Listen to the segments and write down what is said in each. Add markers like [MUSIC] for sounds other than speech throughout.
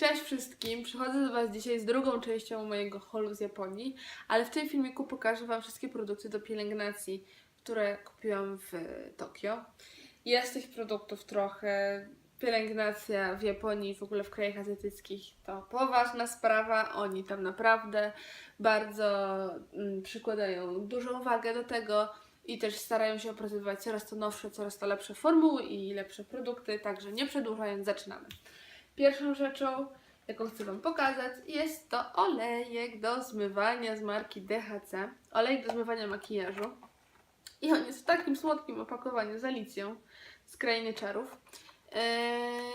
Cześć wszystkim! Przychodzę do Was dzisiaj z drugą częścią mojego holu z Japonii, ale w tym filmiku pokażę Wam wszystkie produkty do pielęgnacji, które kupiłam w Tokio. Jest tych produktów trochę. Pielęgnacja w Japonii, w ogóle w krajach azjatyckich to poważna sprawa. Oni tam naprawdę bardzo mm, przykładają dużą wagę do tego i też starają się opracowywać coraz to nowsze, coraz to lepsze formuły i lepsze produkty. Także nie przedłużając, zaczynamy. Pierwszą rzeczą, jaką chcę Wam pokazać, jest to olejek do zmywania z marki DHC. Olejek do zmywania makijażu. I on jest w takim słodkim opakowaniu z Alicją z Krainy Czarów. Eee,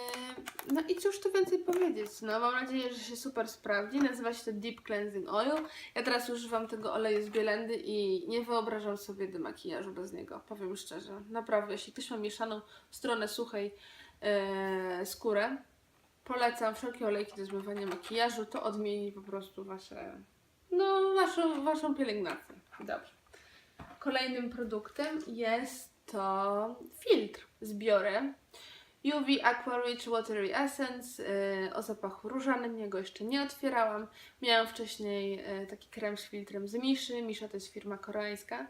no i cóż tu więcej powiedzieć? No, mam nadzieję, że się super sprawdzi. Nazywa się to Deep Cleansing Oil. Ja teraz używam tego oleju z Bielendy i nie wyobrażam sobie do makijażu bez niego. Powiem szczerze. Naprawdę, jeśli ktoś ma mieszaną stronę suchej eee, skórę, polecam wszelkie olejki do zmywania makijażu. To odmieni po prostu wasze, no, waszą, waszą pielęgnację. Dobrze. Kolejnym produktem jest to filtr z Biorę. UV Aqua Rich Watery Essence yy, o zapachu różanym. Ja go jeszcze nie otwierałam. Miałam wcześniej yy, taki krem z filtrem z Miszy. Misza to jest firma koreańska.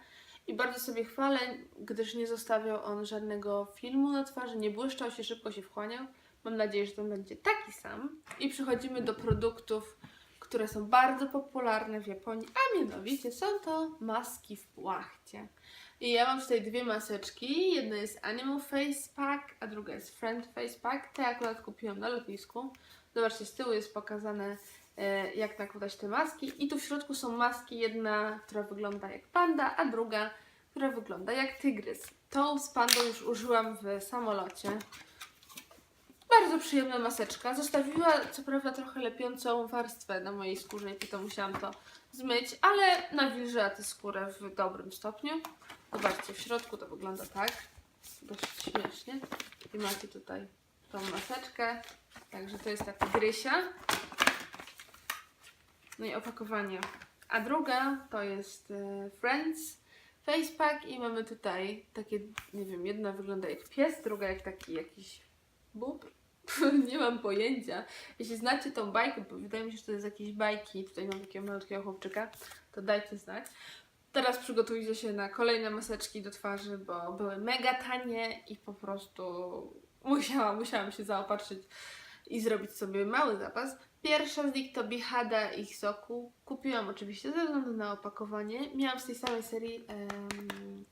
I bardzo sobie chwalę, gdyż nie zostawiał on żadnego filmu na twarzy, nie błyszczał się, szybko się wchłaniał. Mam nadzieję, że to będzie taki sam. I przechodzimy do produktów, które są bardzo popularne w Japonii, a mianowicie są to maski w płachcie. I ja mam tutaj dwie maseczki. Jedna jest Animal Face Pack, a druga jest Friend Face Pack. Te akurat kupiłam na lotnisku. Zobaczcie, z tyłu jest pokazane e, jak nakładać te maski. I tu w środku są maski. Jedna, która wygląda jak panda, a druga, która wygląda jak tygrys. Tą z pandą już użyłam w samolocie. Bardzo przyjemna maseczka. Zostawiła co prawda trochę lepiącą warstwę na mojej skórze i to musiałam to zmyć, ale nawilżyła tę skórę w dobrym stopniu. Zobaczcie, w środku to wygląda tak. Dość śmiesznie. I macie tutaj tą maseczkę. Także to jest taka grysia. No i opakowanie. A druga to jest e, Friends Face Pack i mamy tutaj takie, nie wiem, jedna wygląda jak pies, druga jak taki jakiś bób. [LAUGHS] nie mam pojęcia. Jeśli znacie tą bajkę, bo wydaje mi się, że to jest jakieś bajki, tutaj mam takiego malutkiego chłopczyka, to dajcie znać. Teraz przygotujcie się na kolejne maseczki do twarzy, bo były mega tanie i po prostu musiałam, musiałam się zaopatrzyć i zrobić sobie mały zapas. Pierwsza z nich to Bihada ich soku. Kupiłam oczywiście ze względu na opakowanie. Miałam z tej samej serii em,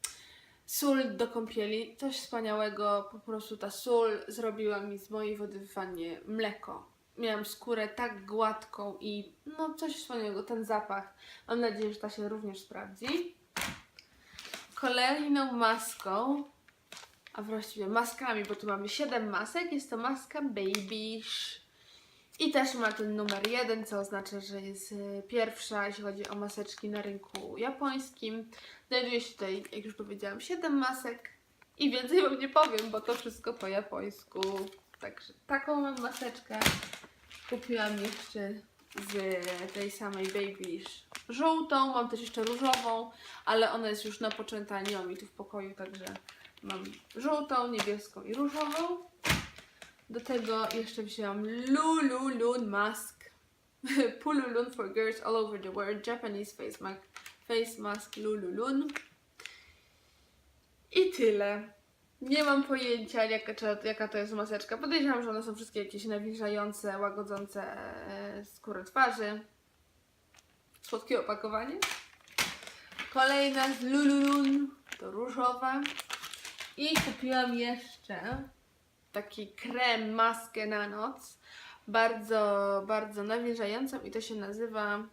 sól do kąpieli. Coś wspaniałego. Po prostu ta sól zrobiła mi z mojej wody w wannie mleko. Miałam skórę tak gładką i no coś wspaniałego, ten zapach. Mam nadzieję, że ta się również sprawdzi. Kolejną maską, a właściwie maskami, bo tu mamy 7 masek, jest to maska Babish. I też ma ten numer jeden, co oznacza, że jest e, pierwsza, jeśli chodzi o maseczki na rynku japońskim. Znajduje się tutaj, jak już powiedziałam, 7 masek. I więcej wam nie powiem, bo to wszystko po japońsku. Także taką mam maseczkę. Kupiłam jeszcze z tej samej Babish żółtą. Mam też jeszcze różową, ale ona jest już napoczęta, nie mam jej tu w pokoju, także mam żółtą, niebieską i różową. Do tego jeszcze wzięłam Lululun Mask. [LAUGHS] Pululun for girls all over the world. Japanese face mask, face mask Lululun. I tyle. Nie mam pojęcia, jaka, jaka to jest maseczka. Podejrzewam, że one są wszystkie jakieś nawilżające, łagodzące e, skórę twarzy. Słodkie opakowanie. Kolejna z Lululun, to różowa. I kupiłam jeszcze taki krem, maskę na noc. Bardzo, bardzo nawilżającą i to się nazywa,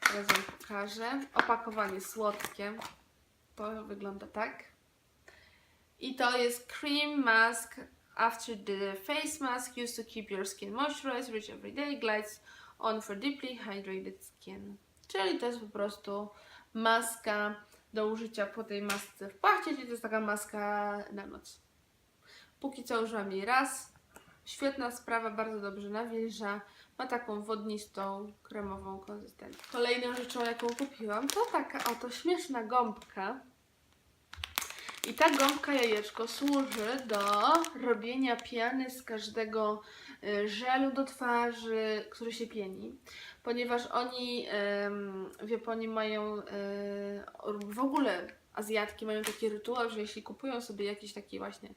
teraz wam pokażę, opakowanie słodkie. To wygląda tak. I to jest cream mask after the face mask used to keep your skin moisturized, rich every day, glides on for deeply hydrated skin. Czyli to jest po prostu maska do użycia po tej masce w płachcie, czyli to jest taka maska na noc. Póki co użyłam jej raz. Świetna sprawa, bardzo dobrze nawilża. Ma taką wodnistą, kremową konsystencję. Kolejną rzeczą, jaką kupiłam, to taka oto śmieszna gąbka. I ta gąbka jajeczko służy do robienia piany z każdego żelu do twarzy, który się pieni, ponieważ oni w Japonii mają e, w ogóle Azjatki mają taki rytuał, że jeśli kupują sobie jakiś taki właśnie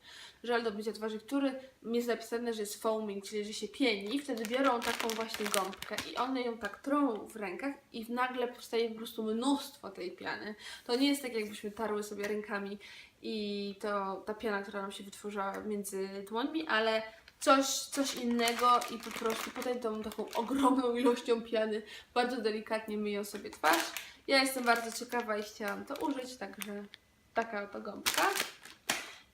żel do mycia twarzy, który jest napisane, że jest foaming, czyli że się pieni, wtedy biorą taką właśnie gąbkę i one ją tak trą w rękach i nagle powstaje po prostu mnóstwo tej piany. To nie jest tak, jakbyśmy tarły sobie rękami i to ta piana, która nam się wytworzyła między dłońmi, ale coś, coś innego i po prostu potem tą taką ogromną ilością piany bardzo delikatnie myją sobie twarz. Ja jestem bardzo ciekawa i chciałam to użyć, także taka oto gąbka.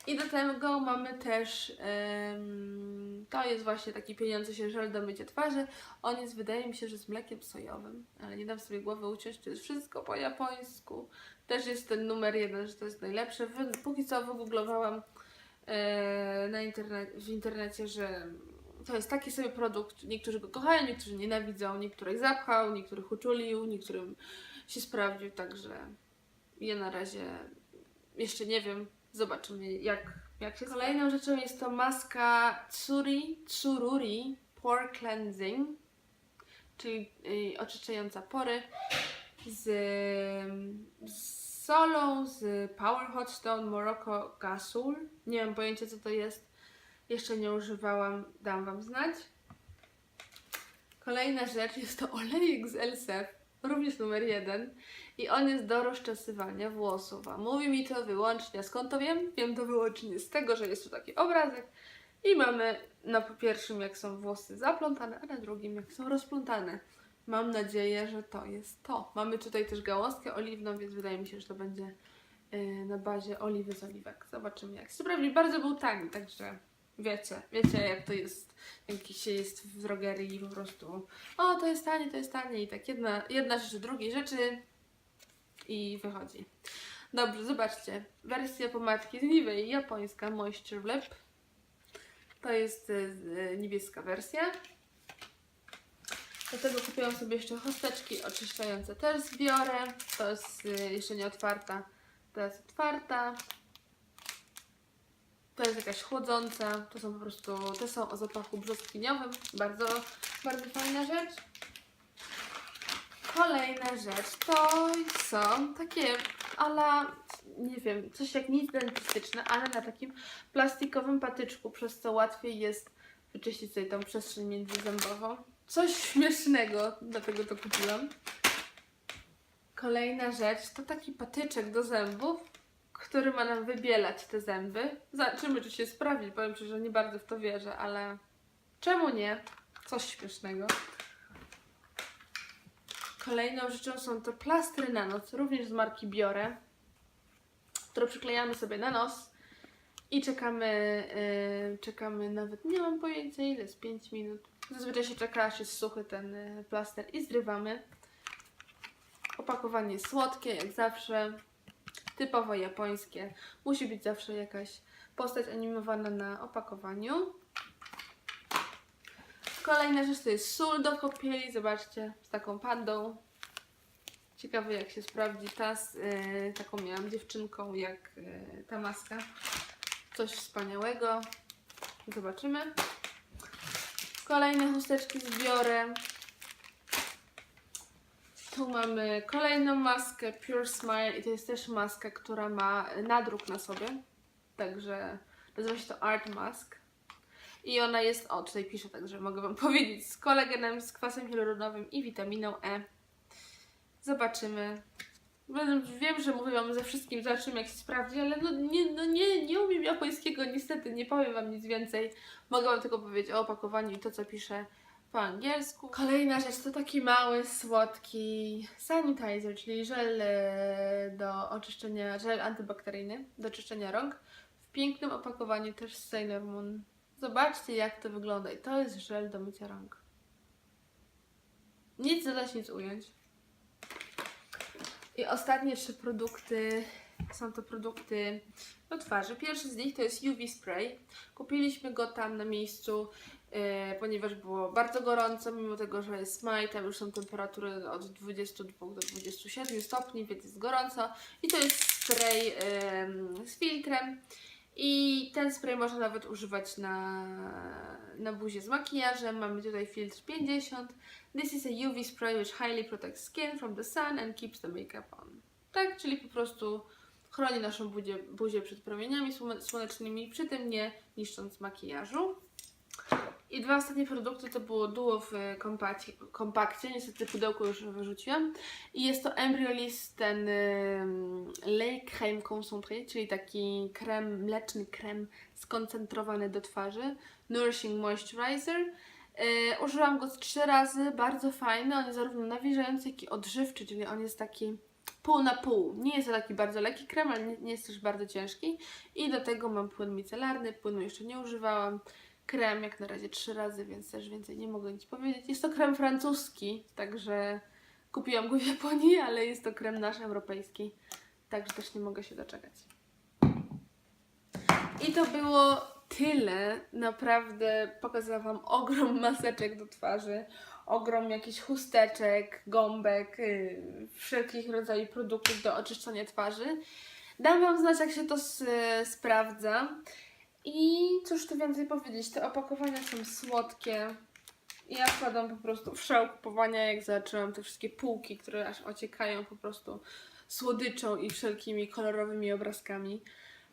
I do tego mamy też, em, to jest właśnie taki pieniądze się żel do mycia twarzy. On jest, wydaje mi się, że z mlekiem sojowym, ale nie dam sobie głowy uciąć, to jest wszystko po japońsku. Też jest ten numer jeden, że to jest najlepsze. Póki co wygooglowałam na internet, w internecie, że to jest taki sobie produkt, niektórzy go kochają, niektórzy nienawidzą, niektórych zapchał, niektórych uczulił, niektórym się sprawdził, także ja na razie jeszcze nie wiem, zobaczymy jak, jak się Kolejną rzeczą jest to maska Tsuri, Tsururi Pore Cleansing, czyli y, oczyszczająca pory z, z solą, z Power Hot Stone Morocco Gasul. Nie mam pojęcia co to jest, jeszcze nie używałam, dam Wam znać. Kolejna rzecz [LAUGHS] jest to olejek z Elsef, również numer jeden. I on jest do rozczesywania włosów. A mówi mi to wyłącznie, skąd to wiem? Wiem to wyłącznie z tego, że jest tu taki obrazek. I mamy na pierwszym, jak są włosy zaplątane, a na drugim, jak są rozplątane. Mam nadzieję, że to jest to. Mamy tutaj też gałązkę oliwną, więc wydaje mi się, że to będzie yy, na bazie oliwy z oliwek. Zobaczymy, jak się sprawdzi. Bardzo był tani, także wiecie, wiecie jak to jest, jak się jest w drogerii po prostu o, to jest tanie, to jest tanie i tak jedna, jedna rzecz drugiej rzeczy i wychodzi. Dobrze, zobaczcie. Wersja pomadki z Nivei, japońska Moisture Lip. To jest e, niebieska wersja. Do tego kupiłam sobie jeszcze chusteczki oczyszczające. Też zbiorę. To jest e, jeszcze nie otwarta. To jest otwarta. To jest jakaś chłodząca. To są po prostu, te są o zapachu brzoskwiniowym. Bardzo, bardzo fajna rzecz. Kolejna rzecz to są takie ala, nie wiem, coś jak nic dentystyczne, ale na takim plastikowym patyczku, przez co łatwiej jest wyczyścić sobie tą przestrzeń międzyzębową. Coś śmiesznego, dlatego to kupiłam. Kolejna rzecz to taki patyczek do zębów, który ma nam wybielać te zęby. Zobaczymy, czy się sprawdzi. Powiem Ci, że nie bardzo w to wierzę, ale czemu nie? Coś śmiesznego. Kolejną rzeczą są to plastry na nos, również z marki Biore, które przyklejamy sobie na nos i czekamy, yy, czekamy nawet, nie mam pojęcia ile, z 5 minut. Zazwyczaj się czeka, aż jest suchy ten yy, plaster i zrywamy. Opakowanie słodkie, jak zawsze, typowo japońskie. Musi być zawsze jakaś postać animowana na opakowaniu. Kolejna rzecz to jest sól do kąpieli, zobaczcie, z taką pandą. Ciekawe jak się sprawdzi ta, z, y, taką miałam dziewczynką jak y, ta maska. Coś wspaniałego. Zobaczymy. Kolejne chusteczki zbiorę. Tu mamy kolejną maskę Pure Smile i to jest też maska, która ma nadruk na sobie. Także nazywa się to Art Mask. I ona jest, o tutaj piszę, także mogę Wam [LAUGHS] powiedzieć, z kolagenem, z kwasem hialuronowym i witaminą E. Zobaczymy. Wiem, że mówię Wam ze wszystkim, zobaczymy jak się sprawdzi, ale no nie, no nie, nie umiem japońskiego, niestety nie powiem Wam nic więcej. Mogę Wam tylko powiedzieć o opakowaniu i to, co piszę po angielsku. Kolejna rzecz to taki mały, słodki sanitizer, czyli żel e, do oczyszczenia, żel antybakteryjny do czyszczenia rąk. W pięknym opakowaniu też z Sailor Moon. Zobaczcie jak to wygląda i to jest żel do mycia rąk. Nic dodać, nic ująć. I ostatnie trzy produkty są to produkty do twarzy. Pierwszy z nich to jest UV Spray. Kupiliśmy go tam na miejscu, e, ponieważ było bardzo gorąco, mimo tego, że jest maj, tam już są temperatury od 22 do 27 stopni, więc jest gorąco. I to jest spray em, z filtrem. I ten spray można nawet używać na, na buzie z makijażem. Mamy tutaj filtr 50. This is a UV spray which highly protects skin from the sun and keeps the makeup on. Tak, czyli po prostu chroni naszą buzię, buzię przed promieniami słone- słonecznymi, przy tym nie niszcząc makijażu. I dwa ostatnie produkty to było duo w kompakcie, kompakcie. niestety pudełko już wyrzuciłam. I jest to Embryolist, ten ym, Lait Crème Concentré, czyli taki krem, mleczny krem skoncentrowany do twarzy. Nourishing Moisturizer. Yy, użyłam go trzy razy, bardzo fajny. On jest zarówno nawilżający, jak i odżywczy, czyli on jest taki pół na pół. Nie jest to taki bardzo lekki krem, ale nie, nie jest też bardzo ciężki. I do tego mam płyn micelarny, płynu jeszcze nie używałam. Krem jak na razie trzy razy, więc też więcej nie mogę nic powiedzieć. Jest to krem francuski, także kupiłam go w Japonii, [LAUGHS] ale jest to krem nasz europejski, także też nie mogę się doczekać. I to było tyle. Naprawdę pokazałam Wam ogrom [LAUGHS] maseczek do twarzy, ogrom jakichś chusteczek, gąbek, yy, wszelkich rodzajów produktów do oczyszczania twarzy. Dam Wam znać, jak się to s- sprawdza. I cóż tu więcej powiedzieć, te opakowania są słodkie. Ja wpadłam po prostu w szał kupowania, jak zobaczyłam te wszystkie półki, które aż ociekają po prostu słodyczą i wszelkimi kolorowymi obrazkami.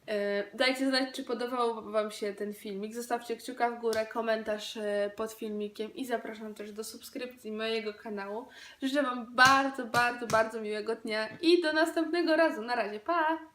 E, Dajcie znać, czy podobał Wam się ten filmik. Zostawcie kciuka w górę, komentarz e, pod filmikiem i zapraszam też do subskrypcji mojego kanału. Życzę Wam bardzo, bardzo, bardzo miłego dnia i do następnego razu. Na razie, pa!